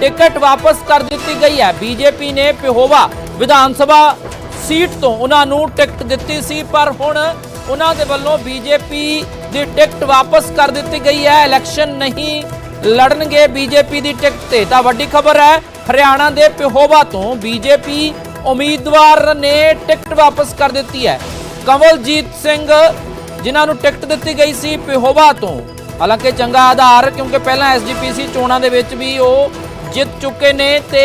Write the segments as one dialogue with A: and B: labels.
A: Ticket ਵਾਪਸ ਕਰ ਦਿੱਤੀ ਗਈ ਹੈ। ਬੀਜੇਪੀ ਨੇ ਪਿਹੋਵਾ ਵਿਧਾਨ ਸਭਾ ਸੀਟ ਤੋਂ ਉਹਨਾਂ ਨੂੰ ਟਿਕਟ ਦਿੱਤੀ ਸੀ, ਪਰ ਹੁਣ ਉਹਨਾਂ ਦੇ ਵੱਲੋਂ ਬੀਜੇਪੀ ਦੀ ਟਿਕਟ ਵਾਪਸ ਕਰ ਦਿੱਤੀ ਗਈ ਹੈ। ਇਲੈਕਸ਼ਨ ਨਹੀਂ ਲੜਨਗੇ ਬੀਜੇਪੀ ਦੀ ਟਿਕਟ ਤੇ। ਤਾਂ ਵੱਡੀ ਖਬਰ ਹੈ, ਹਰਿਆਣਾ ਦੇ ਪਿਹੋਵਾ ਤੋਂ ਬੀਜੇਪੀ ਉਮੀਦਵਾਰ ਨੇ ਟਿਕਟ ਵਾਪਸ ਕਰ ਦਿੱਤੀ ਹੈ। ਕਮਲਜੀਤ ਸਿੰਘ, ਜਿਨ੍ਹਾਂ ਨੂੰ ਟਿਕਟ ਦਿੱਤੀ ਗਈ ਸੀ ਪਿਹੋਵਾ ਤੋਂ। ਹਾਲਾਂਕਿ ਚੰਗਾ ਆਧਾਰ, ਕਿਉਂਕਿ ਪਹਿਲਾਂ ਐਸਜੀਪੀਸੀ ਚੋਣਾਂ ਦੇ ਵਿੱਚ ਵੀ ਉਹ ਜਿੱਤ ਚੁੱਕੇ ਨੇ ਤੇ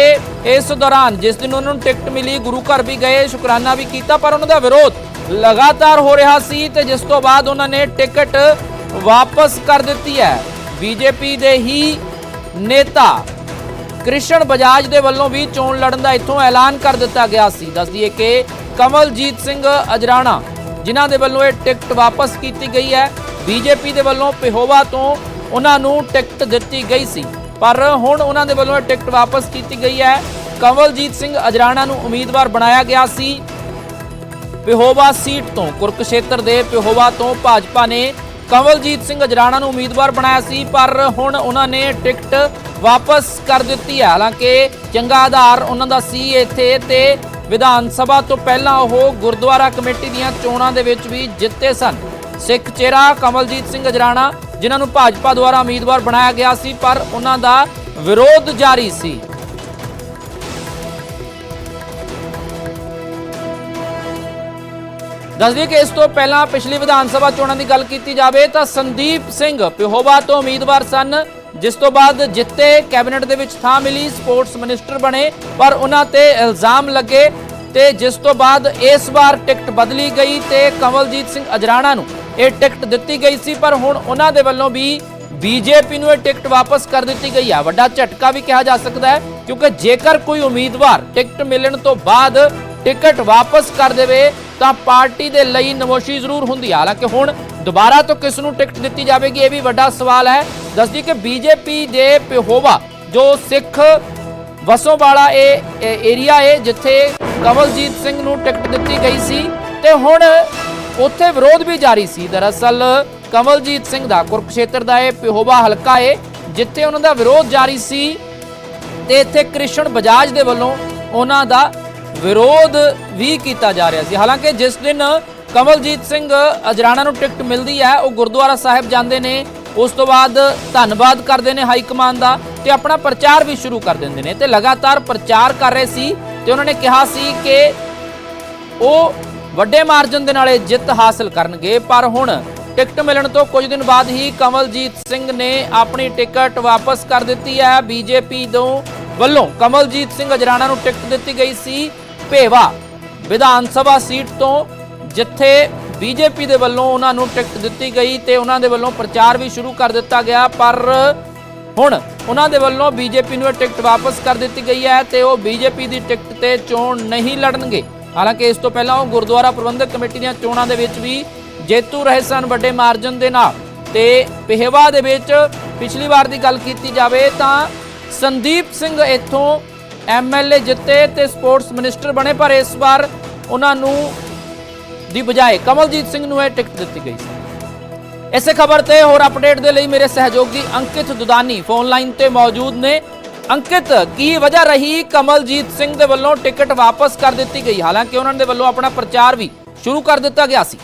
A: ਇਸ ਦੌਰਾਨ ਜਿਸ ਦਿਨ ਉਹਨਾਂ ਨੂੰ ਟਿਕਟ ਮਿਲੀ, ਗੁਰੂ ਘਰ ਵੀ ਗਏ, ਸ਼ੁਕਰਾਨਾ ਵੀ ਕੀਤਾ, ਪਰ ਉਹਨਾਂ ਦਾ ਵਿਰੋਧ ਲਗਾਤਾਰ ਹੋ ਰਿਹਾ ਸੀ ਤੇ ਜਿਸ ਤੋਂ ਬਾਅਦ ਉਹਨਾਂ ਨੇ ਟਿਕਟ ਵਾਪਸ ਕਰ ਦਿੱਤੀ ਹੈ। ਬੀਜੇਪੀ ਦੇ ਹੀ ਨੇਤਾ ਕ੍ਰਿਸ਼ਨ ਬਜਾਜ ਦੇ ਵੱਲੋਂ ਵੀ ਚੋਣ ਲੜਨ ਦਾ ਇੱਥੋਂ ਐਲਾਨ ਕਰ ਦਿੱਤਾ ਗਿਆ ਸੀ। ਦੱਸ ਦਈਏ ਕਿ ਕਮਲਜੀਤ ਸਿੰਘ ਅਜਰਾਣਾ, ਜਿਨ੍ਹਾਂ ਦੇ ਵੱਲੋਂ ਇਹ ਟਿਕਟ ਵਾਪਸ ਕੀਤੀ ਗਈ ਹੈ, ਬੀਜੇਪੀ ਦੇ ਵੱਲੋਂ ਪਿਹੋਵਾ ਤੋਂ ਉਹਨਾਂ ਨੂੰ ਟਿਕਟ ਦਿੱਤੀ ਗਈ ਸੀ। ਪਰ ਹੁਣ ਉਹਨਾਂ ਦੇ ਵੱਲੋਂ ਇਹ ਟਿਕਟ ਵਾਪਸ ਕੀਤੀ ਗਈ ਹੈ। ਕਮਲਜੀਤ ਸਿੰਘ ਅਜਰਾਣਾ ਨੂੰ ਉਮੀਦਵਾਰ ਬਣਾਇਆ ਗਿਆ ਸੀ। ਪਿਹੋਵਾ ਸੀਟ ਤੋਂ ਕੁਰਕਸ਼ੇਤਰ ਦੇ ਪਿਹੋਵਾ ਤੋਂ ਭਾਜਪਾ ਨੇ ਕਮਲਜੀਤ ਸਿੰਘ ਅਜਰਾਣਾ ਨੂੰ ਉਮੀਦਵਾਰ ਬਣਾਇਆ ਸੀ, ਪਰ ਹੁਣ ਉਹਨਾਂ ਨੇ ਟਿਕਟ ਵਾਪਸ ਕਰ ਦਿੱਤੀ ਹੈ। ਹਾਲਾਂਕਿ ਚੰਗਾ ਆਧਾਰ ਉਹਨਾਂ ਦਾ ਸੀ ਇੱਥੇ ਤੇ ਵਿਧਾਨ ਸਭਾ ਤੋਂ ਪਹਿਲਾਂ ਉਹ ਗੁਰਦੁਆਰਾ ਕਮੇਟੀ ਦੀਆਂ ਚੋਣਾਂ ਦੇ ਵਿੱਚ ਵੀ ਜਿੱਤੇ ਸਨ। ਸਿੱਖ ਚਿਹਰਾ ਕਮਲਜੀਤ ਸਿੰਘ ਅਜਰਾਣਾ ਜਿਨ੍ਹਾਂ ਨੂੰ ਭਾਜਪਾ ਦੁਆਰਾ ਉਮੀਦਵਾਰ ਬਣਾਇਆ ਗਿਆ ਸੀ, ਪਰ ਉਹਨਾਂ ਦਾ ਵਿਰੋਧ ਜਾਰੀ ਸੀ। ਦੱਸ ਕਿ ਇਸ ਤੋਂ ਪਹਿਲਾਂ ਪਿਛਲੀ ਵਿਧਾਨ ਸਭਾ ਚੋਣਾਂ ਦੀ ਗੱਲ ਕੀਤੀ ਜਾਵੇ ਤਾਂ ਸੰਦੀਪ ਸਿੰਘ ਪਿਹੋਵਾ ਤੋਂ ਉਮੀਦਵਾਰ ਸਨ, ਜਿਸ ਤੋਂ ਬਾਅਦ ਜਿੱਤੇ ਕੈਬਨਿਟ ਦੇ ਵਿੱਚ ਥਾਂ ਮਿਲੀ, ਸਪੋਰਟਸ ਮਿਨਿਸਟਰ ਬਣੇ, ਪਰ ਉਹਨਾਂ ਤੇ ਇਲਜ਼ਾਮ ਲੱਗੇ ਤੇ ਜਿਸ ਤੋਂ ਬਾਅਦ ਇਸ ਵਾਰ ਟਿਕਟ ਬਦਲੀ ਗਈ ਤੇ ਕਮਲਜੀਤ ਸਿੰਘ ਅਜਰਾਣਾ ਨੂੰ ਇਹ ਟਿਕਟ ਦਿੱਤੀ ਗਈ ਸੀ, ਪਰ ਹੁਣ ਉਹਨਾਂ ਦੇ ਵੱਲੋਂ ਵੀ ਬੀਜੇਪੀ ਨੂੰ ਇਹ ਟਿਕਟ ਵਾਪਸ ਕਰ ਦਿੱਤੀ ਗਈ ਹੈ ਵੱਡਾ ਝਟਕਾ ਵੀ ਕਿਹਾ ਜਾ ਸਕਦਾ ਹੈ, ਕਿਉਂਕਿ ਜੇਕਰ ਕੋਈ ਉਮੀਦਵਾਰ ਟਿਕਟ ਮਿਲਣ ਤੋਂ ਬਾਅਦ ਟਿਕਟ ਵਾਪਸ ਕਰ ਦੇਵੇ, ਤਾਂ ਪਾਰਟੀ ਦੇ ਲਈ ਨਮੋਸ਼ੀ ਜ਼ਰੂਰ ਹੁੰਦੀ ਹੈ ਹਾਲਾਂਕਿ ਹੁਣ ਦੁਬਾਰਾ ਤੋਂ ਕਿਸ ਨੂੰ ਟਿਕਟ ਦਿੱਤੀ ਜਾਵੇਗੀ, ਇਹ ਵੀ ਵੱਡਾ ਸਵਾਲ ਹੈ। ਦੱਸਦੀ ਕਿ ਬੀਜੇਪੀ ਦੇ ਪਿਹੋਵਾ ਜੋ ਸਿੱਖ ਵਸੋਂ ਵਾਲਾ ਇਹ ਇਹ ਏਰੀਆ ਹੈ, ਜਿੱਥੇ ਕਮਲਜੀਤ ਸਿੰਘ ਨੂੰ ਟਿਕਟ ਦਿੱਤੀ ਗਈ ਸੀ, ਤੇ ਹੁਣ ਉੱਥੇ ਵਿਰੋਧ ਵੀ ਜਾਰੀ ਸੀ। ਦਰਅਸਲ ਕਮਲਜੀਤ ਸਿੰਘ ਦਾ ਕੁਰਕਸ਼ੇਤਰ ਦਾ ਇਹ ਪਿਹੋਵਾ ਹਲਕਾ ਏ, ਜਿੱਥੇ ਉਹਨਾਂ ਦਾ ਵਿਰੋਧ ਜਾਰੀ ਸੀ ਤੇ ਇੱਥੇ ਕ੍ਰਿਸ਼ਨ ਬਜਾਜ ਦੇ ਵੱਲੋਂ ਉਹਨਾਂ ਦਾ ਵਿਰੋਧ ਵੀ ਕੀਤਾ ਜਾ ਰਿਹਾ ਸੀ। ਹਾਲਾਂਕਿ ਜਿਸ ਦਿਨ ਕਮਲਜੀਤ ਸਿੰਘ ਅਜਰਾਣਾ ਨੂੰ ਟਿਕਟ ਮਿਲਦੀ ਹੈ, ਉਹ ਗੁਰਦੁਆਰਾ ਸਾਹਿਬ ਜਾਂਦੇ ਨੇ, ਉਸ ਤੋਂ ਬਾਅਦ ਧੰਨਵਾਦ ਕਰਦੇ ਨੇ ਹਾਈ ਕਮਾਨ ਦਾ ਤੇ ਆਪਣਾ ਪ੍ਰਚਾਰ ਵੀ ਸ਼ੁਰੂ ਕਰ ਦਿੰਦੇ ਨੇ ਤੇ ਲਗਾਤਾਰ ਪ੍ਰਚਾਰ ਕਰ ਰਹੇ ਸੀ ਤੇ ਉਹਨਾਂ ਨੇ ਕਿਹਾ ਸੀ ਕਿ ਉਹ ਵੱਡੇ ਮਾਰਜਨ ਦੇ ਨਾਲ ਇਹ ਜਿੱਤ ਹਾਸਲ ਕਰਨਗੇ, ਪਰ ਹੁਣ ਟਿਕਟ ਮਿਲਣ ਤੋਂ ਕੁਝ ਦਿਨ ਬਾਅਦ ਹੀ ਕਮਲਜੀਤ ਸਿੰਘ ਨੇ ਆਪਣੀ ਟਿਕਟ ਵਾਪਸ ਕਰ ਦਿੱਤੀ ਹੈ। ਬੀਜੇਪੀ ਤੋਂ ਵੱਲੋਂ ਕਮਲਜੀਤ ਸਿੰਘ ਅਜਰਾਣਾ ਨੂੰ ਟਿਕਟ ਦਿੱਤੀ ਗਈ ਸੀ ਭੇਵਾ। ਵਿਧਾਨ ਸਭਾ ਸੀਟ ਤੋਂ ਜਿੱਥੇ ਬੀਜੇਪੀ ਦੇ ਵੱਲੋਂ ਉਹਨਾਂ ਨੂੰ ਟਿਕਟ ਦਿੱਤੀ ਗਈ ਤੇ ਉਹਨਾਂ ਦੇ ਵੱਲੋਂ ਪ੍ਰਚਾਰ ਵੀ ਸ਼ੁਰੂ ਕਰ ਦਿੱਤਾ ਗਿਆ, ਪਰ ਹੁਣ ਉਹਨਾਂ ਦੇ ਵੱਲੋਂ ਬੀਜੇਪੀ ਨੂੰ ਇਹ ਟਿਕਟ ਵਾਪਸ ਕਰ ਦਿੱਤੀ ਗਈ ਹੈ ਤੇ ਉਹ ਬੀਜੇਪੀ ਦੀ ਟਿਕਟ ਤੇ ਚੋਣ ਨਹੀਂ ਲੜਨਗੇ। ਹਾਲਾਂਕਿ ਇਸ ਤੋਂ ਪਹਿਲਾਂ ਉਹ ਗੁਰਦੁਆਰਾ ਪ੍ਰਬੰਧਕ ਕਮੇਟੀ ਦੀਆਂ ਚੋਣਾਂ ਦੇ ਵਿੱਚ ਵੀ ਜੇਤੂ ਰਹੇ ਸਨ ਵੱਡੇ ਮਾਰਜਨ ਦੇ ਨਾਲ। ਤੇ ਪਿਹਵਾ ਦੇ ਵਿੱਚ ਪਿਛਲੀ ਵਾਰ ਦੀ ਗੱਲ ਕੀਤੀ ਜਾਵੇ ਤਾਂ ਸੰਦੀਪ ਸਿੰਘ ਇੱਥੋਂ ਐਮਐਲਏ ਜਿੱਤੇ ਤੇ ਸਪੋਰਟਸ ਮਿਨਿਸਟਰ ਬਣੇ, ਪਰ ਇਸ ਵਾਰ ਉਹਨਾਂ ਨੂੰ ਦੀ ਬਜਾਏ ਕਮਲਜੀਤ ਸਿੰਘ ਨੂੰ ਇਹ ਟਿਕਟ ਦਿੱਤੀ ਗਈ ਸੀ। ਇਸੇ ਖਬਰ ਤੇ ਹੋਰ ਅਪਡੇਟ ਦੇ ਲਈ ਮੇਰੇ ਸਹਿਯੋਗੀ ਅੰਕਿਤ ਦੁਦਾਨੀ ਫੋਨ ਲਾਈਨ ਤੇ ਮੌਜੂਦ ਨੇ। ਅੰਕਿਤ ਕੀ ਵਜ੍ਹਾ ਰਹੀ ਕਮਲਜੀਤ ਸਿੰਘ ਦੇ ਵੱਲੋਂ ਟਿਕਟ ਵਾਪਸ ਕਰ ਦਿੱਤੀ ਗਈ ਹਾਲਾਂਕਿ ਉਹਨਾਂ ਦੇ ਵੱਲੋਂ ਆਪਣਾ ਪ੍ਰਚਾਰ ਵੀ ਸ਼ੁਰੂ ਕਰ ਦਿੱਤਾ ਗਿਆ ਸੀ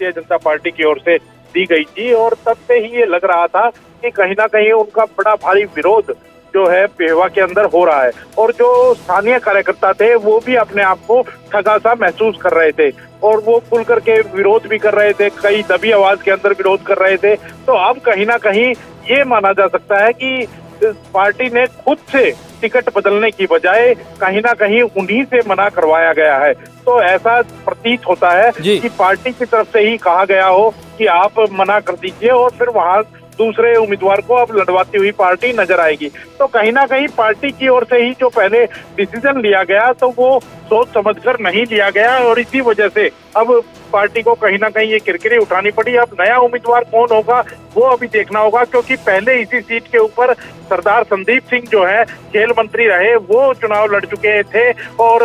B: भारतीय जनता पार्टी की ओर से दी गई थी और तब से ही ये लग रहा था कि कहीं ना कहीं उनका बड़ा भारी विरोध जो है पेहवा के अंदर हो रहा है। और जो स्थानीय कार्यकर्ता थे वो भी अपने आप को ठगा सा महसूस कर रहे थे। और वो खुल करके विरोध भी कर रहे थे कई दबी आवाज़ के अंदर विरोध कर रहे थे। तो अब कहीं ना कहीं ये माना जा सकता है कि पार्टी ने खुद से टिकट बदलने की बजाय कहीं ना कहीं उन्हीं से मना करवाया गया है। तो ऐसा प्रतीत होता है। कि पार्टी की तरफ़ से ही कहा गया हो कि आप मना कर दीजिए और फिर वहाँ दूसरे उम्मीदवार को अब लड़वाती हुई पार्टी नज़र आएगी। तो कहीं ना कहीं पार्टी की ओर से ही जो पहले डिसीज़न लिया गया तो वो सोच समझ कर नहीं लिया गया और इसी वजह से अब पार्टी को कहीं ना कहीं ये किरकिरी उठानी पड़ी। अब नया उम्मीदवार कौन होगा, वो अभी देखना होगा, क्योंकि पहले इसी सीट के ऊपर सरदार संदीप सिंह जो है खेल मंत्री रहे वो चुनाव लड़ चुके थे और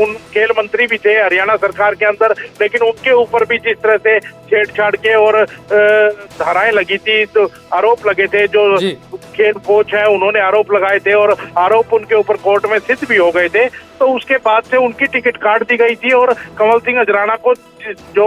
B: उन खेल मंत्री भी थे हरियाणा सरकार के अंदर लेकिन उनके ऊपर भी जिस तरह से छेड़छाड़ के और धाराएँ लगी थी तो आरोप लगे थे जो खेल कोच है उन्होंने आरोप लगाए थे और आरोप उनके ऊपर कोर्ट में सिद्ध भी हो गए थे। तो उसके बाद से उनकी टिकट काट दी गई थी और कमल सिंह अजराना को जो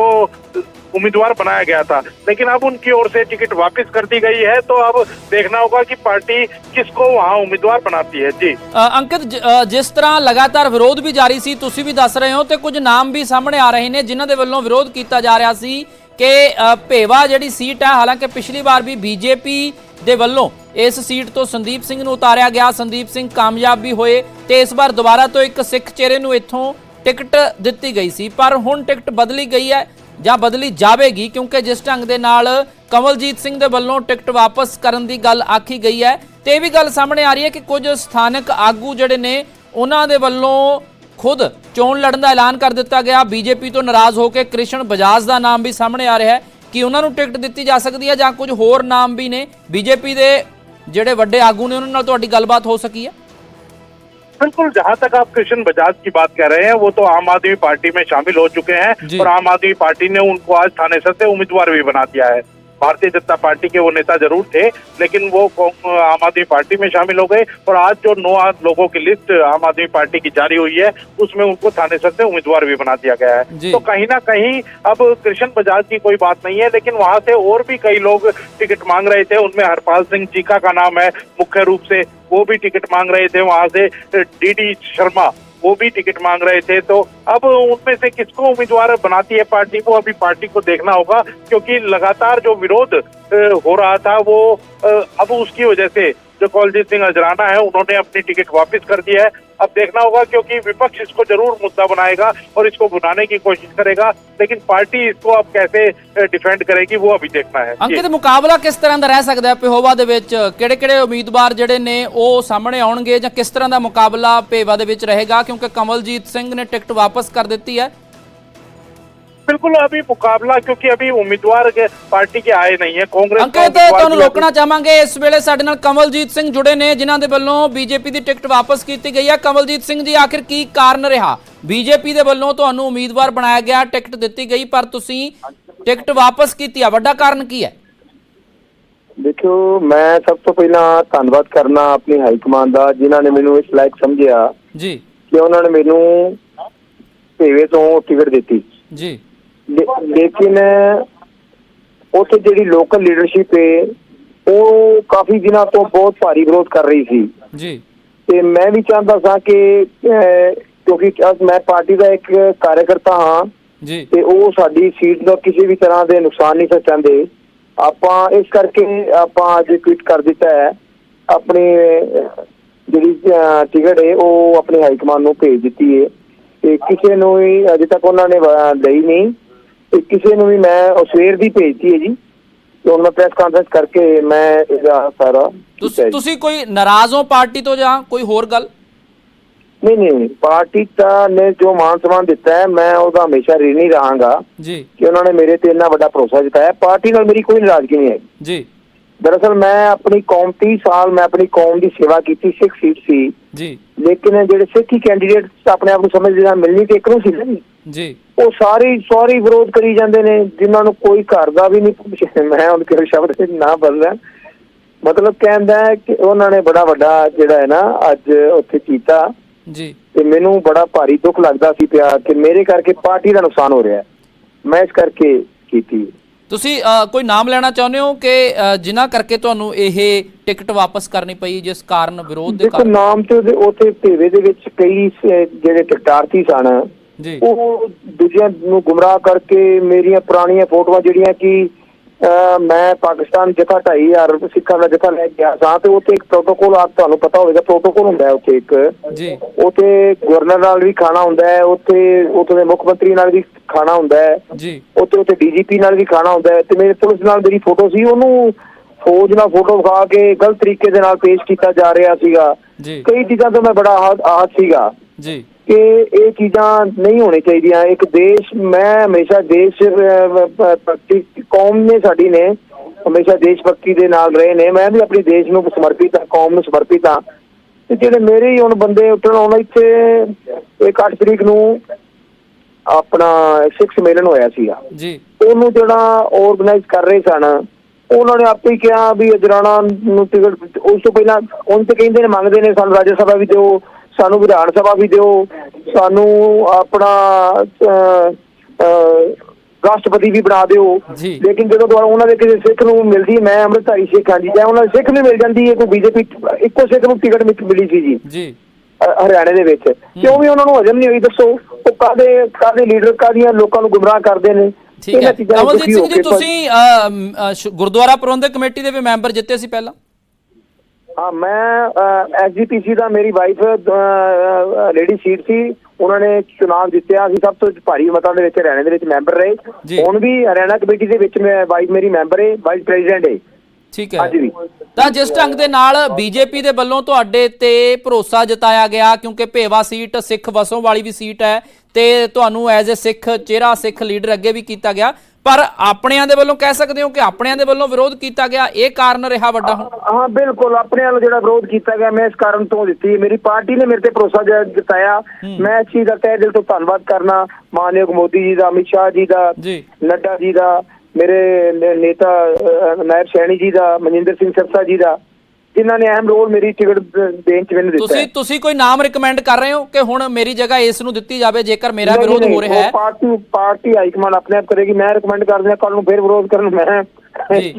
B: उम्मीदवार बनाया गया था। लेकिन अब उनकी ओर से टिकट वापस कर दी गई है तो अब देखना होगा कि पार्टी किसको वहां उम्मीदवार बनाती है जी
A: ਅ, ਅੰਕਿਤ ਜ- ਅ, ਜਿਸ ਤਰ੍ਹਾਂ ਲਗਾਤਾਰ ਵਿਰੋਧ ਵੀ ਜਾਰੀ ਸੀ ਤੁਸੀਂ ਵੀ ਦੱਸ ਰਹੇ ਹੋ ਤੇ ਕੁਝ ਨਾਮ ਵੀ ਸਾਹਮਣੇ ਆ ਰਹੇ ਨੇ ਜਿਨ੍ਹਾਂ ਦੇ ਵੱਲੋਂ ਵਿਰੋਧ ਕੀਤਾ ਜਾ ਰਿਹਾ ਸੀ ਕਿ ਅ, ਭੇਵਾ ਜਿਹੜੀ ਸੀਟ ਹੈ ਹਾਲਾਂਕਿ ਪਿਛਲੀ ਵਾਰ ਵੀ ਬੀਜੇਪੀ ਦੇ ਵੱਲੋਂ ਇਸ ਸੀਟ ਤੋਂ ਸੰਦੀਪ ਸਿੰਘ ਨੂੰ ਉਤਾਰਿਆ ਗਿਆ ਸੰਦੀਪ ਸਿੰਘ ਕਾਮਯਾਬ ਵੀ ਹੋਏ ਤੇ ਇਸ ਵਾਰ ਦੁਬਾਰਾ ਤੋਂ ਇੱਕ ਸਿੱਖ ਚਿਹਰੇ ਨੂੰ ਇੱਥੋਂ ਟਿਕਟ ਦਿੱਤੀ ਗਈ ਸੀ ਪਰ ਹੁਣ ਟਿਕਟ ਬਦਲੀ ਗਈ ਹੈ ਜਾਂ ਬਦਲੀ ਜਾਵੇਗੀ ਕਿਉਂਕਿ ਜਿਸ ਢੰਗ ਦੇ ਨਾਲ ਕਮਲਜੀਤ ਸਿੰਘ ਦੇ ਵੱਲੋਂ ਟਿਕਟ ਵਾਪਸ ਕਰਨ ਦੀ ਗੱਲ ਆਖੀ ਗਈ ਹੈ ਤੇ ਇਹ ਵੀ ਗੱਲ ਸਾਹਮਣੇ ਆ ਰਹੀ ਹੈ ਕਿ ਕੁਝ ਸਥਾਨਕ ਆਗੂ ਜਿਹੜੇ ਨੇ ਉਹਨਾਂ ਦੇ ਵੱਲੋਂ ਖੁਦ ਚੋਣ ਲੜਨ ਦਾ ਐਲਾਨ ਕਰ ਦਿੱਤਾ ਗਿਆ ਬੀਜੇਪੀ ਤੋਂ ਨਾਰਾਜ਼ ਹੋ ਕੇ ਕ੍ਰਿਸ਼ਨ ਬਜਾਜ ਦਾ ਨਾਮ ਵੀ ਸਾਹਮਣੇ ਆ ਰਿਹਾ ਹੈ ਕਿ ਉਹਨਾਂ ਨੂੰ ਟਿਕਟ ਦਿੱਤੀ ਜਾ ਸਕਦੀ ਹੈ ਜਾਂ ਕੁਝ ਹੋਰ ਨਾਮ ਵੀ ਨੇ ਬੀਜੇਪੀ ਦੇ ਜਿਹੜੇ ਵੱਡੇ ਆਗੂ ਨੇ ਉਹਨਾਂ ਨਾਲ ਤੁਹਾਡੀ ਗੱਲਬਾਤ ਹੋ ਸਕੀ ਹੈ
B: बिल्कुल जहां तक आप कृष्ण बजाज की बात कर रहे हैं वो तो आम आदमी पार्टी में शामिल हो चुके
A: जी।
B: हैं और आम आदमी पार्टी ने उनको आज थानेसर से उम्मीदवार भी बना दिया है भारतीय जनता पार्टी के वो नेता ज़रूर थे लेकिन वो आम आदमी पार्टी में शामिल हो गए। और आज जो नौ आठ लोगों की लिस्ट आम आदमी पार्टी की जारी हुई है उसमें उनको थानेसर से उम्मीदवार भी बना दिया गया है। तो कहीं ना कहीं अब कृष्ण बजाज की कोई बात नहीं है लेकिन वहाँ से और भी कई लोग टिकट मांग रहे थे। उनमें हरपाल सिंह चीका का नाम है मुख्य रूप से वो भी टिकट मांग रहे थे। वहाँ से डीडी शर्मा वो भी टिकट मांग रहे थे। तो अब उनमें से किसको उम्मीदवार बनाती है पार्टी को? अभी पार्टी को देखना होगा, क्योंकि लगातार जो विरोध हो रहा था वो अब उसकी वजह से जो कौलजीत सिंह अजराना है उन्होंने अपनी टिकट वापस कर दी है अब देखना होगा क्योंकि विपक्ष इसको जरूर मुद्दा बनाएगा और इसको बुलाने की कोशिश करेगा लेकिन पार्टी इसको अब कैसे डिफेंड करेगी वो अभी देखना है जी।
A: ਅੰਕਿਤ ਮੁਕਾਬਲਾ ਕਿਸ ਤਰ੍ਹਾਂ ਦਾ ਰਹਿ ਸਕਦਾ ਹੈ ਪਿਹੋਵਾ ਦੇ ਵਿੱਚ ਕਿਹੜੇ ਕਿਹੜੇ ਉਮੀਦਵਾਰ ਜਿਹੜੇ ਨੇ ਉਹ ਸਾਹਮਣੇ ਆਉਣਗੇ ਜਾਂ ਕਿਸ ਤਰ੍ਹਾਂ ਦਾ ਮੁਕਾਬਲਾ ਭੇਵਾ ਦੇ ਵਿੱਚ ਰਹੇਗਾ ਕਿਉਂਕਿ ਕਮਲਜੀਤ ਸਿੰਘ ਨੇ ਟਿਕਟ ਵਾਪਸ ਕਰ ਦਿੱਤੀ ਹੈ
B: ਬਿਲਕੁਲ ਅਭੀ ਮੁਕਾਬਲਾ ਕਿਉਂਕਿ ਅਭੀ ਉਮੀਦਵਾਰ ਪਾਰਟੀ ਕੇ ਆਏ ਨਹੀਂ ਹੈ ਕਾਂਗਰਸ
A: ਅੰਕਿਤ ਤੁਹਾਨੂੰ ਰੋਕਣਾ ਚਾਹਾਂਗੇ ਇਸ ਵੇਲੇ ਸਾਡੇ ਨਾਲ ਕਮਲਜੀਤ ਸਿੰਘ ਜੁੜੇ ਨੇ ਜਿਨ੍ਹਾਂ ਦੇ ਵੱਲੋਂ ਬੀਜੇਪੀ ਦੀ ਟਿਕਟ ਵਾਪਸ ਕੀਤੀ ਗਈ ਹੈ। ਕਮਲਜੀਤ ਸਿੰਘ ਜੀ ਆਖਿਰ ਕੀ ਕਾਰਨ ਰਿਹਾ? ਬੀਜੇਪੀ ਦੇ ਵੱਲੋਂ ਤੁਹਾਨੂੰ ਉਮੀਦਵਾਰ ਬਣਾਇਆ ਗਿਆ ਟਿਕਟ ਦਿੱਤੀ ਗਈ ਪਰ ਤੁਸੀਂ ਟਿਕਟ ਵਾਪਸ ਕੀਤੀ ਆ। ਵੱਡਾ ਕਾਰਨ ਕੀ ਹੈ?
C: ਦੇਖੋ ਮੈਂ ਸਭ ਤੋਂ ਪਹਿਲਾਂ ਧੰਨਵਾਦ ਕਰਨਾ ਆਪਣੀ ਹਾਈ ਕਮਾਂਡ ਦਾ ਜਿਨ੍ਹਾਂ ਨੇ ਮੈਨੂੰ ਇਸ ਲਾਇਕ ਸਮਝਿਆ
A: ਜੀ।
C: ਕਿ ਉਹਨਾਂ ਨੇ ਮੈਨੂੰ ਭੇਵੇ ਤੋਂ ਟਿਕਟ ਦਿੱਤੀ।
A: ਜੀ।
C: ਲੇਕਿਨ ਉੱਥੇ ਜਿਹੜੀ ਲੋਕਲ ਲੀਡਰਸ਼ਿਪ ਹੈ ਉਹ ਕਾਫੀ ਦਿਨਾਂ ਤੋਂ ਬਹੁਤ ਭਾਰੀ ਵਿਰੋਧ ਕਰ ਰਹੀ ਸੀ।
A: ਜੀ।
C: ਤੇ ਮੈਂ ਵੀ ਚਾਹੁੰਦਾ ਸਾਂ ਕਿ ਕਿਉਂਕਿ ਮੈਂ ਪਾਰਟੀ ਦਾ ਇੱਕ ਕਾਰਜਕਰਤਾ ਹਾਂ
A: ਜੀ।
C: ਤੇ ਉਹ ਸਾਡੀ ਸੀਟ ਦਾ ਕਿਸੇ ਵੀ ਤਰ੍ਹਾਂ ਦੇ ਨੁਕਸਾਨ ਨਹੀਂ ਸੀ ਚਾਹੁੰਦੇ। ਆਪਾਂ ਇਸ ਕਰਕੇ ਆਪਾਂ ਅੱਜ ਟਵੀਟ ਕਰ ਦਿੱਤਾ ਹੈ। ਆਪਣੀ ਜਿਹੜੀ ਟਿਕਟ ਹੈ ਉਹ ਆਪਣੇ ਹਾਈ ਕਮਾਂਡ ਨੂੰ ਭੇਜ ਦਿੱਤੀ ਹੈ ਤੇ ਕਿਸੇ ਨੂੰ ਅਜੇ ਤੱਕ ਉਹਨਾਂ ਨੇ ਲਈ ਨਹੀਂ। ਤੇ ਕਿਸੇ ਨੂੰ ਵੀ ਮੈਂ ਉਹ ਸਵੇਰ ਦੀ ਭੇਜਤੀ ਹੈ ਜੀ ਤੇ ਹੁਣ ਮੈਂ ਪ੍ਰੈਸ ਕਾਨਫਰੰਸ ਕਰਕੇ ਮੈਂ ਇਹਦਾ ਸਾਰਾ ਕੀਤਾ
A: ਤੁਸੀਂ
C: ਜੀ।
A: ਤੁਸੀਂ ਕੋਈ ਨਾਰਾਜ਼ ਹੋ ਪਾਰਟੀ ਤੋਂ ਜਾਂ ਕੋਈ ਹੋਰ ਗੱਲ?
C: ਨਹੀਂ ਨਹੀਂ ਪਾਰਟੀ ਤਾਂ ਨੇ ਜੋ ਮਾਨ ਸਨਮਾਨ ਦਿੱਤਾ ਹੈ ਮੈਂ ਉਹਦਾ ਹਮੇਸ਼ਾ ਰਿਣੀ ਰਹਾਂਗਾ।
A: ਜੀ।
C: ਕਿ ਉਹਨਾਂ ਨੇ ਮੇਰੇ ਤੇ ਇੰਨਾ ਵੱਡਾ ਭਰੋਸਾ ਜਤਾਇਆ। ਪਾਰਟੀ ਨਾਲ ਮੇਰੀ ਕੋਈ ਨਾਰਾਜ਼ਗੀ ਨਹੀਂ ਹੈ
A: ਜੀ।
C: ਦਰਅਸਲ ਮੈਂ ਆਪਣੀ ਕੌਮ 30 ਸਾਲ ਮੈਂ ਆਪਣੀ ਕੌਮ ਦੀ ਸੇਵਾ ਕੀਤੀ ਸਿੱਖ ਸੀਟ ਸੀ।
A: ਜੀ।
C: ਲੇਕਿਨ ਜਿਹੜੇ ਸਿੱਖੀ ਕੈਂਡੀਡੇਟ ਆਪਣੇ ਆਪ ਨੂੰ ਸਮਝਦੇ ਨਾਲ ਮਿਲਣੀ ਤੇ ਇੱਕ ਨੂੰ ਸੀ ਨਾ ਜੀ।
A: ਜੀ।
C: ਉਹ ਸਾਰੇ ਸਾਰੇ ਵਿਰੋਧ ਕਰੀ ਜਾਂਦੇ ਨੇ ਜਿਨ੍ਹਾਂ ਨੂੰ ਕੋਈ ਘਰ ਦਾ ਵੀ ਨਹੀਂ ਮੈਂ ਉਹਨਾਂ ਕੇ ਸ਼ਬਦ ਨਾ ਬਦਲਾਂ ਮਤਲਬ ਕਹਿੰਦਾ ਹੈ ਕਿ ਉਹਨਾਂ ਨੇ ਬੜਾ ਵੱਡਾ ਜਿਹੜਾ ਹੈ ਨਾ ਅੱਜ ਉੱਥੇ ਕੀਤਾ।
A: ਜੀ।
C: ਤੇ ਮੈਨੂੰ ਬੜਾ ਭਾਰੀ ਦੁੱਖ ਲੱਗਦਾ ਸੀ ਪਿਆ ਕਿ ਮੇਰੇ ਕਰਕੇ ਪਾਰਟੀ ਦਾ ਨੁਕਸਾਨ ਹੋ ਰਿਹਾ ਮੈਂ ਇਸ ਕਰਕੇ ਕੀਤੀ।
A: ਤੁਸੀਂ ਕੋਈ ਨਾਮ ਲੈਣਾ ਚਾਹੁੰਦੇ ਹੋ ਕਿ ਜਿਨ੍ਹਾਂ ਕਰਕੇ ਤੁਹਾਨੂੰ ਇਹ ਟਿਕਟ ਵਾਪਸ ਕਰਨੀ ਪਈ ਜਿਸ ਕਾਰਨ ਵਿਰੋਧ ਦੇ
C: ਦੇਖੋ
A: ਕਾਰਨ
C: ਨਾਮ ਤੇ ਉਹਦੇ ਉੱਥੇ ਭੇਵੇ ਦੇ ਵਿੱਚ ਕਈ ਜਿਹੜੇ ਟਕਟਾਰਥੀ ਸਨ
A: ਜੀ।
C: ਉਹ ਦੂਜਿਆਂ ਨੂੰ ਗੁੰਮਰਾਹ ਕਰਕੇ ਮੇਰੀਆਂ ਪੁਰਾਣੀਆਂ ਫੋਟੋਆਂ ਜਿਹੜੀਆਂ ਕਿ ਮੈਂ ਪਾਕਿਸਤਾਨ ਜਥਾ ਢਾਈ ਹਜ਼ਾਰ ਸਿੱਖਾਂ ਦਾ ਜਥਾ ਲੈ ਗਿਆ ਸਾਂ ਤੇ ਉੱਥੇ ਇੱਕ ਪ੍ਰੋਟੋਕੋਲ ਆ ਤੁਹਾਨੂੰ ਪਤਾ ਹੋਵੇਗਾ ਪ੍ਰੋਟੋਕੋਲ ਹੁੰਦਾ ਹੈ ਉੱਥੇ ਇੱਕ।
A: ਜੀ।
C: ਉੱਥੇ ਗਵਰਨਰ ਨਾਲ ਵੀ ਖਾਣਾ ਹੁੰਦਾ ਹੈ ਉੱਥੇ ਉੱਥੇ ਦੇ ਮੁੱਖ ਮੰਤਰੀ ਨਾਲ ਵੀ ਖਾਣਾ ਹੁੰਦਾ ਹੈ।
A: ਜੀ।
C: ਉੱਥੇ ਉੱਥੇ ਡੀਜੀਪੀ ਨਾਲ ਵੀ ਖਾਣਾ ਹੁੰਦਾ ਹੈ ਤੇ ਮੇਰੇ ਪੁਲਿਸ ਨਾਲ ਮੇਰੀ ਫੋਟੋ ਸੀ ਉਹਨੂੰ ਫੌਜ ਨਾਲ ਫੋਟੋ ਵਿਖਾ ਕੇ ਗਲਤ ਤਰੀਕੇ ਦੇ ਨਾਲ ਪੇਸ਼ ਕੀਤਾ ਜਾ ਰਿਹਾ ਸੀਗਾ।
A: ਜੀ।
C: ਕਈ ਚੀਜ਼ਾਂ ਤੋਂ ਮੈਂ ਬੜਾ ਆਹਤ ਸੀਗਾ।
A: ਜੀ।
C: ਕਿ ਇਹ ਚੀਜ਼ਾਂ ਨਹੀਂ ਹੋਣੀ ਚਾਹੀਦੀਆਂ। ਇੱਕ ਦੇਸ਼ ਮੈਂ ਹਮੇਸ਼ਾ ਦੇਸ਼ ਭਗਤੀ ਕੌਮ ਨੇ ਸਾਡੀ ਨੇ ਹਮੇਸ਼ਾ ਦੇਸ਼ ਭਗਤੀ ਦੇ ਨਾਲ ਰਹੇ ਨੇ। ਮੈਂ ਵੀ ਆਪਣੀ ਦੇਸ਼ ਨੂੰ ਸਮਰਪਿਤ ਹਾਂ ਕੌਮ ਨੂੰ ਸਮਰਪਿਤ ਹਾਂ। ਤੇ ਜਿਹੜੇ ਮੇਰੇ ਹੀ ਹੁਣ ਬੰਦੇ ਉੱਠਣ ਆਉਣ ਇੱਥੇ ਇੱਕ 8 ਤਰੀਕ ਨੂੰ ਆਪਣਾ ਸਿੱਖ ਸੰਮੇਲਨ ਹੋਇਆ ਸੀਗਾ।
A: ਜੀ।
C: ਉਹਨੂੰ ਜਿਹੜਾ ਆਰਗੇਨਾਈਜ਼ ਕਰ ਰਹੇ ਸਨ ਉਹਨਾਂ ਨੇ ਆਪੇ ਹੀ ਕਿਹਾ ਵੀ ਅਜਰਾਣਾ ਨੂੰ ਟਿਕਟ ਉਸ ਤੋਂ ਪਹਿਲਾਂ ਉਹਨਾਂ ਤੇ ਕਹਿੰਦੇ ਨੇ ਮੰਗਦੇ ਨੇ ਸਾਨੂੰ ਰਾਜ ਸਭਾ ਵੀ ਦਿਓ। ਸਾਨੂੰ ਵਿਧਾਨ ਸਭਾ ਵੀ ਦਿਓ ਸਾਨੂੰ ਆਪਣਾ ਰਾਸ਼ਟਰਪਤੀ ਵੀ ਬਣਾ ਦਿਓ। ਲੇਕਿਨ ਜਦੋਂ ਦੁਬਾਰਾ ਉਹਨਾਂ ਦੇ ਕਿਸੇ ਸਿੱਖ ਨੂੰ ਮਿਲਦੀ ਮੈਂ ਅੰਮ੍ਰਿਤਧਾਰੀ ਸਿੱਖ ਹਾਂ ਜੀ ਜਾਂ ਉਹਨਾਂ ਦੇ ਸਿੱਖ ਨੂੰ ਮਿਲ ਜਾਂਦੀ ਹੈ ਕੋਈ ਬੀਜੇਪੀ ਇੱਕੋ ਸਿੱਖ ਨੂੰ ਟਿਕਟ ਮਿਲ- ਮਿਲੀ ਸੀ ਜੀ। ਹਰਿਆਣੇ ਦੇ ਵਿੱਚ। ਕਿਉਂ ਵੀ ਉਹਨਾਂ ਨੂੰ ਹਜਮ ਨਹੀਂ ਹੋਈ ਦੱਸੋ? ਉਹ ਕਾਦੇ ਕਾਦੇ ਲੀਡਰ ਕਾਦੀਆਂ ਲੋਕਾਂ ਨੂੰ ਗੁੰਮਰਾਹ ਕਰਦੇ ਨੇ?
A: ਠੀਕ ਹੈ।
C: ਇਹਨਾਂ ਚੀਜ਼ਾਂ ਤੋਂ
A: ਕਮਲਜੀਤ
C: ਦੁਖੀ
A: ਸਿੰਘ ਜੀ ਤੁਸੀਂ ਗੁਰਦੁਆਰਾ ਪ੍ਰਬੰਧਕ ਕਮੇਟੀ ਦੇ ਵੀ ਮੈਂਬਰ ਜਿੱਤੇ ਸੀ ਪਹਿਲਾਂ?
C: ਹਾਂ ਮੈਂ ਐਸਜੀਪੀਸੀ ਦਾ ਮੇਰੀ ਵਾਈਫ ਲੇਡੀ ਸੀਟ ਸੀ। ਉਹਨਾਂ ਨੇ ਚੁਣਾਵ ਜਿੱਤਿਆ। ਸੀ ਸਭ ਤੋਂ ਭਾਰੀ ਮਤਾਂ ਦੇ ਵਿੱਚ ਹਰਿਆਣੇ ਦੇ ਵਿੱਚ ਮੈਂਬਰ। ਰਹੇ। ਹੁਣ ਵੀ ਹਰਿਆਣਾ ਕਮੇਟੀ ਦੇ ਵਿੱਚ ਮੈਂ ਵਾਈਫ ਮੇਰੀ ਮੈਂਬਰ ਹੈ ਵਾਈਸ ਪ੍ਰੈਜ਼ੀਡੈਂਟ ਹੈ
A: ਠੀਕ ਹੈ। ਤਾਂ ਜਿਸ ਢੰਗ ਦੇ ਨਾਲ ਬੀਜੇਪੀ ਦੇ ਵੱਲੋਂ ਤੁਹਾਡੇ ਤੇ ਭਰੋਸਾ ਜਤਾਇਆ ਗਿਆ ਕਿਉਂਕਿ ਭੇਵਾ ਸੀਟ ਸਿੱਖ ਵਸੋਂ ਵਾਲੀ ਵੀ ਸੀਟ ਹੈ ਤੇ ਤੁਹਾਨੂੰ ਐਜ਼ ਅ ਸਿੱਖ ਚਿਹਰਾ ਸਿੱਖ ਲੀਡਰ ਅੱਗੇ ਵੀ ਕੀਤਾ ਗਿਆ। ਪਰ ਆਪਣਿਆਂ ਦੇ ਵੱਲੋਂ ਕਹਿ ਸਕਦੇ ਹੋ ਕਿ ਆਪਣਿਆਂ ਦੇ ਵੱਲੋਂ ਵਿਰੋਧ ਕੀਤਾ ਗਿਆ? ਇਹ ਕਾਰਨ ਰਿਹਾ ਵੱਡਾ ਹੁਣ?
C: ਹਾਂ ਬਿਲਕੁਲ। ਆਪਣੇ ਵੱਲੋਂ ਜਿਹੜਾ ਵਿਰੋਧ ਕੀਤਾ ਗਿਆ ਮੈਂ ਇਸ ਕਾਰਨ ਤੋਂ ਦਿੱਤੀ। ਮੇਰੀ ਪਾਰਟੀ ਨੇ ਮੇਰੇ ਤੇ ਭਰੋਸਾ ਜਤਾਇਆ। ਮੈਂ ਇਸ ਚੀਜ਼ ਦਾ ਤਹਿ ਦਿਲ ਤੋਂ ਧੰਨਵਾਦ ਕਰਨਾ। ਮਾਨਯੋਗ ਮੋਦੀ ਜੀ ਦਾ ਅਮਿਤ ਸ਼ਾਹ ਜੀ ਦਾ ਨੱਡਾ ਜੀ ਦਾ ਮੇਰੇ ਨੇਤਾ ਨਾਇਬ ਸੈਣੀ ਜੀ ਦਾ ਮਨਿੰਦਰ ਸਿੰਘ ਸਰਸਾ ਜੀ ਦਾ। ਜਿਨ੍ਹਾਂ ਨੇ ਅਹਿਮ ਰੋਲ ਮੇਰੀ ਟਿਕਟ ਦੇਣ ਚ ਮੈਨੂੰ ਦਿੱਤਾ
A: ਤੁਸੀਂ। ਤੁਸੀਂ ਕੋਈ ਨਾਮ ਰਿਕਮੈਂਡ ਕਰ ਰਹੇ ਹੋ ਕਿ ਹੁਣ ਮੇਰੀ ਜਗ੍ਹਾ ਇਸ ਨੂੰ ਦਿੱਤੀ ਜਾਵੇ ਜੇਕਰ ਮੇਰਾ ਵਿਰੋਧ ਹੋ ਰਿਹਾ ਹੈ?
C: ਪਾਰਟੀ ਪਾਰਟੀ ਹਾਈਕਮਾਂਡ ਆਪਣੇ ਆਪ ਕਰੇਗੀ। ਮੈਂ ਰਿਕਮੈਂਡ ਕਰ ਦਿਆਂ ਕੱਲ ਨੂੰ ਫਿਰ ਵਿਰੋਧ ਕਰਨ ਮੈਂ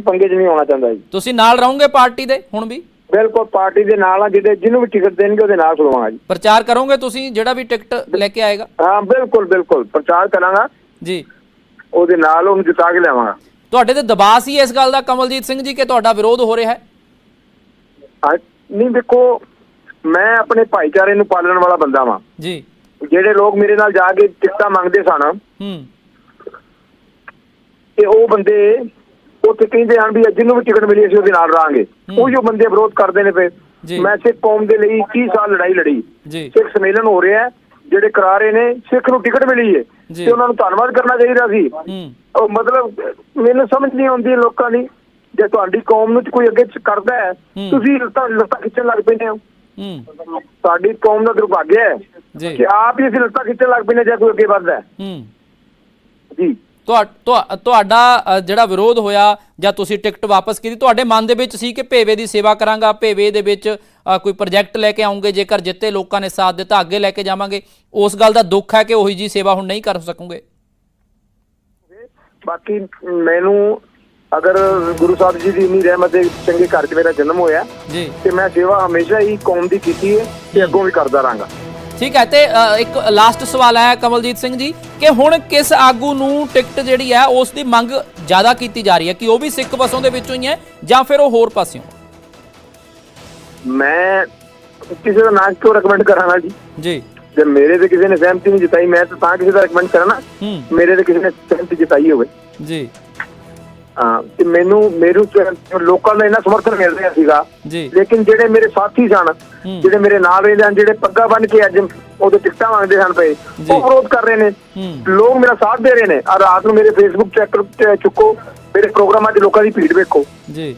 C: ਪੰਗੇ 'ਚ ਨਹੀਂ ਆਉਣਾ ਚਾਹੁੰਦਾ ਜੀ।
A: ਤੁਸੀਂ ਨਾਲ ਰਹੋਗੇ ਪਾਰਟੀ ਦੇ ਹੁਣ ਵੀ?
C: ਬਿਲਕੁਲ ਪਾਰਟੀ ਦੇ ਨਾਲ ਆ ਜਿਹਦੇ ਜਿਹਨੂੰ ਵੀ ਟਿਕਟ ਦੇਣਗੇ ਉਹਦੇ ਨਾਲ ਖੜਵਾਵਾਂਗਾ ਜੀ।
A: ਪ੍ਰਚਾਰ ਕਰੋਗੇ ਤੁਸੀਂ ਜਿਹੜਾ ਵੀ ਟਿਕਟ ਲੈ ਕੇ ਆਏਗਾ?
C: ਹਾਂ ਬਿਲਕੁਲ ਬਿਲਕੁਲ ਪ੍ਰਚਾਰ ਕਰਾਂਗਾ।
A: ਜੀ।
C: ਉਹਦੇ ਨਾਲ ਉਹਨੂੰ ਜਿਤਾ ਕੇ ਲਿਆਵਾਂਗਾ।
A: ਤੁਹਾਡੇ ਤੇ ਦਬਾਅ ਸੀ ਇਸ ਗੱਲ ਦਾ ਕਮਲਜੀਤ ਸਿੰਘ ਜੀ ਕਿ ਤੁਹਾਡਾ ਵਿਰੋਧ ਹੋ ਰਿਹਾ ਹਾਂ,
C: ਨਹੀਂ ਦੇਖੋ ਮੈਂ ਆਪਣੇ ਭਾਈਚਾਰੇ ਨੂੰ ਪਾਲਣ ਵਾਲਾ ਬੰਦਾ ਵਾਂ।
A: ਜੀ।
C: ਜਿਹੜੇ ਲੋਕ ਮੇਰੇ ਨਾਲ ਜਾ ਕੇ ਟਿਕਟਾਂ ਮੰਗਦੇ ਸਨ
A: ਹੂੰ।
C: ਤੇ ਉਹ ਬੰਦੇ ਉੱਥੇ ਕਹਿੰਦੇ ਹਨ ਵੀ ਜਿਹਨੂੰ ਵੀ ਟਿਕਟ ਮਿਲੀ ਅਸੀਂ ਉਹਦੇ ਨਾਲ ਰਹਾਂਗੇ। ਉਹ ਜੋ ਬੰਦੇ ਵਿਰੋਧ ਕਰਦੇ ਨੇ। ਫਿਰ। ਮੈਂ ਸਿੱਖ ਕੌਮ ਦੇ ਲਈ 30 ਸਾਲ ਲੜਾਈ ਲੜੀ। ਸਿੱਖ ਸੰਮੇਲਨ ਹੋ ਰਿਹਾ ਜਿਹੜੇ ਕਰਾ ਰਹੇ ਨੇ ਸਿੱਖ ਨੂੰ ਟਿਕਟ ਮਿਲੀ
A: ਜੀ।
C: ਤੇ ਉਹਨਾਂ ਨੂੰ ਧੰਨਵਾਦ ਕਰਨਾ ਚਾਹੀਦਾ ਸੀ। ਉਹ ਮਤਲਬ ਮੈਨੂੰ ਸਮਝ ਨਹੀਂ ਆਉਂਦੀ ਲੋਕਾਂ ਦੀ। ਜੇ ਤੁਹਾਡੀ ਕੌਮ ਨੂੰ ਕੋਈ ਅੱਗੇ ਕਰਦਾ ਹੈ। ਤੁਸੀਂ ਲੱਤਾਂ ਲੱਤਾਂ ਖਿੱਚਣ ਲੱਗ ਪੈਂਦੇ ਹੋ।
A: ਹੂੰ।
C: ਸਾਡੀ ਕੌਮ ਦਾ ਦੁਰਭਾਗਿਆ ਹੈ ਕਿ ਆਪ ਹੀ ਅਸੀਂ ਲੱਤਾਂ ਖਿੱਚਣ ਲੱਗ ਪੈਂਦੇ ਜੇ ਕੋਈ ਅੱਗੇ ਵੱਧਦਾ ਹੈ। ਜੀ।
A: ਤੁਹਾ- ਤੁਹਾ- ਤੁਹਾਡਾ ਜਿਹੜਾ ਵਿਰੋਧ ਹੋਇਆ ਜਾਂ ਤੁਸੀਂ ਟਿਕਟ ਵਾਪਸ ਕੀਤੀ ਤੁਹਾਡੇ ਮਨ ਦੇ ਵਿੱਚ ਸੀ ਕਿ ਭੇਵੇ ਦੀ ਸੇਵਾ ਕਰਾਂਗਾ ਭੇਵੇ ਦੇ ਵਿੱਚ ਕੋਈ ਪ੍ਰੋਜੈਕਟ ਲੈ ਕੇ ਆਉਂਗੇ ਜੇਕਰ ਜਿੱਤੇ ਲੋਕਾਂ ਨੇ ਸਾਥ ਦਿੱਤਾ ਅੱਗੇ ਲੈ ਕੇ ਜਾਵਾਂਗੇ। ਉਸ ਗੱਲ ਦਾ ਦੁੱਖ ਹੈ ਕਿ ਉਹੀ ਜੀ ਸੇਵਾ ਹੁਣ ਨਹੀਂ ਕਰ ਸਕੋਗੇ।
C: ਬਾਕੀ ਮੈਨੂੰ ਅਗਰ ਗੁਰੂ ਸਾਹਿਬ ਜੀ ਦੀ ਇੰਨੀ ਰਹਿਮਤ ਦੇ ਚੰਗੇ ਘਰ 'ਚ ਮੇਰਾ ਜਨਮ ਹੋਇਆ
A: ਜੀ।
C: ਤੇ ਮੈਂ ਸੇਵਾ ਹਮੇਸ਼ਾ ਹੀ ਕੌਮ ਦੀ ਕੀਤੀ ਹੈ ਤੇ ਅੱਗੋਂ ਵੀ ਕਰਦਾ ਰਹਾਂਗਾ।
A: ਠੀਕ ਹੈ ਤੇ ਇੱਕ ਲਾਸਟ ਸਵਾਲ ਹੈ ਕਮਲਜੀਤ ਸਿੰਘ ਜੀ ਕਿ ਹੁਣ ਕਿਸ ਆਗੂ ਨੂੰ ਟਿਕਟ ਜਿਹੜੀ ਹੈ ਉਸ ਦੀ ਮੰਗ ਜ਼ਿਆਦਾ ਕੀਤੀ ਜਾ ਰਹੀ ਹੈ ਕਿ ਉਹ ਵੀ ਸਿੱਖ ਪਾਸੋਂ ਦੇ ਵਿੱਚੋਂ ਹੀ ਹੈ ਜਾਂ ਫਿਰ ਉਹ ਹੋਰ ਪਾਸਿਓਂ?
C: ਮੈਂ ਕਿਸੇ ਦਾ ਨਾਂ ਕਿਉਂ ਰეკਮੈਂਡ ਕਰਾਂਗਾ ਜੀ?
A: ਜੀ।
C: ਜੇ ਮੇਰੇ ਤੇ ਕਿਸੇ ਨੇ ਸਹਿਮਤੀ ਨਹੀਂ ਜਿਤਾਈ ਮੈਂ ਤਾਂ ਤਾਂ ਕਿਸੇ ਦਾ ਰეკਮੈਂਡ ਕਰਾਂ ਨਾ ਮੇਰੇ ਤੇ ਕਿਸੇ ਨੇ ਸਹਿਮਤੀ ਜਿਤਾਈ ਹੋਵੇ।
A: ਜੀ।
C: ਹਾਂ ਤੇ ਮੈਨੂੰ ਚ- ਲੋਕਾਂ ਦਾ ਇੰਨਾ ਸਮਰਥਨ ਮਿਲ ਰਿਹਾ ਸੀਗਾ। ਲੇਕਿਨ ਜਿਹੜੇ ਮੇਰੇ ਸਾਥੀ ਸਨ। ਜਿਹੜੇ ਮੇਰੇ ਨਾਲ ਰਹਿੰਦੇ ਹਨ ਜਿਹੜੇ ਪੱਗਾ ਬੰਨ ਕੇ ਅੱਜ ਉਹਦੇ ਟਿਕਟਾਂ ਮੰਗਦੇ ਸਨ ਪਏ। ਉਹ ਵਿਰੋਧ ਕਰ ਰਹੇ ਨੇ। ਲੋਕ ਮੇਰਾ ਸਾਥ ਦੇ ਰਹੇ ਨੇ। ਆ ਰਾਤ ਨੂੰ ਮੇਰੇ ਫੇਸਬੁੱਕ ਚੈੱਕ ਚੁੱਕੋ ਮੇਰੇ ਪ੍ਰੋਗਰਾਮਾਂ 'ਚ ਲੋਕਾਂ ਦੀ ਭੀੜ ਵੇਖੋ।
A: ਜੀ।